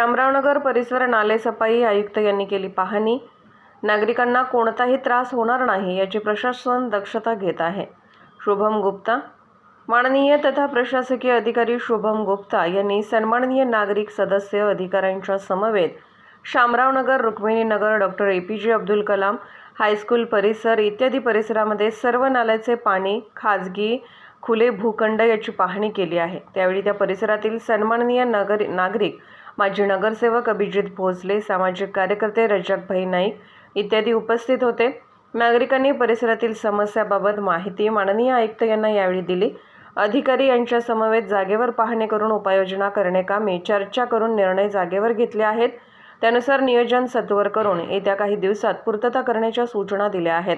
शामरावनगर परिसर नालेसफाई आयुक्त यांनी केली पाहणी. नागरिकांना कोणताही त्रास होणार नाही याची प्रशासन दक्षता घेत आहे. शुभम गुप्ता. माननीय तथा प्रशासकीय अधिकारी शुभम गुप्ता यांनी सन्माननीय नागरिक सदस्य अधिकाऱ्यांच्या समवेत शामरावनगर रुक्मिणीनगर डॉक्टर ए पी जे अब्दुल कलाम हायस्कूल परिसर इत्यादी परिसरामध्ये सर्व नाल्याचे पाणी खाजगी खुले भूखंड याची पाहणी केली आहे. त्यावेळी त्या परिसरातील सन्माननीय नगर नागरिक माजी नगरसेवक अभिजित भोसले सामाजिक कार्यकर्ते रजकभाई नाईक इत्यादी उपस्थित होते. नागरिकांनी परिसरातील समस्याबाबत माहिती माननीय आयुक्त यांना यावेळी दिली. अधिकारी यांच्या समवेत जागेवर पाहणी करून उपाययोजना करण्याकामी चर्चा करून निर्णय जागेवर घेतले आहेत. त्यानुसार नियोजन सत्वर करून येत्या काही दिवसात पूर्तता करण्याच्या सूचना दिल्या आहेत.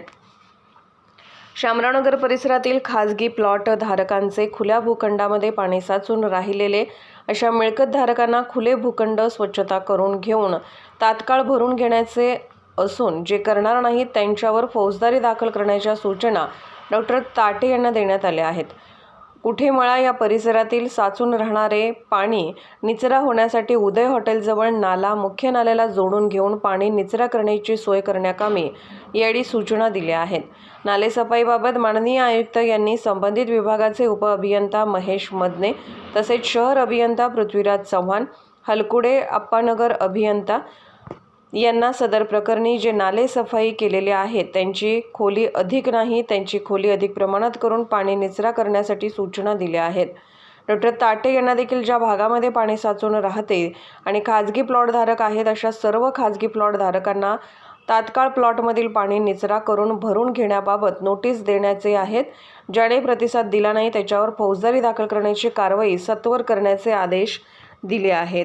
शामरावनगर परिसरातील खाजगी प्लॉट धारकांचे खुल्या भूखंडामध्ये पाणी साचून राहिलेले अशा मिळकतधारकांना खुले भूखंड स्वच्छता करून घेऊन तात्काळ भरून घेण्याचे असून जे करणार नाहीत त्यांच्यावर फौजदारी दाखल करण्याच्या सूचना डॉक्टर ताटे यांना देण्यात आल्या आहेत. कुठेमळा या परिसरातील साचून राहणारे पाणी निचरा होण्यासाठी उदय हॉटेलजवळ नाला मुख्य नाल्याला जोडून घेऊन पाणी निचरा करण्याची सोय करण्याकामी यावेळी सूचना दिल्या आहेत. नालेसफाईबाबत माननीय आयुक्त यांनी संबंधित विभागाचे उपअभियंता महेश मदने तसेच शहर अभियंता पृथ्वीराज चव्हाण हलकुडे अप्पानगर अभियंता यांना सदर प्रकरणी जे नाले सफाई केलेले आहेत त्यांची खोली अधिक नाही त्यांची खोली अधिक प्रमाणात करून पाणी निचरा करण्यासाठी सूचना दिल्या आहेत. डॉक्टर ताटे यांना देखील ज्या भागामध्ये पाणी साचून राहते आणि खाजगी प्लॉटधारक आहेत अशा सर्व खाजगी प्लॉटधारकांना तात्काळ प्लॉटमधील पाणी निचरा करून भरून घेण्याबाबत नोटीस देण्याचे आहेत. ज्याने प्रतिसाद दिला नाही त्याच्यावर फौजदारी दाखल करण्याची कारवाई सत्वर करण्याचे आदेश दिले आहेत.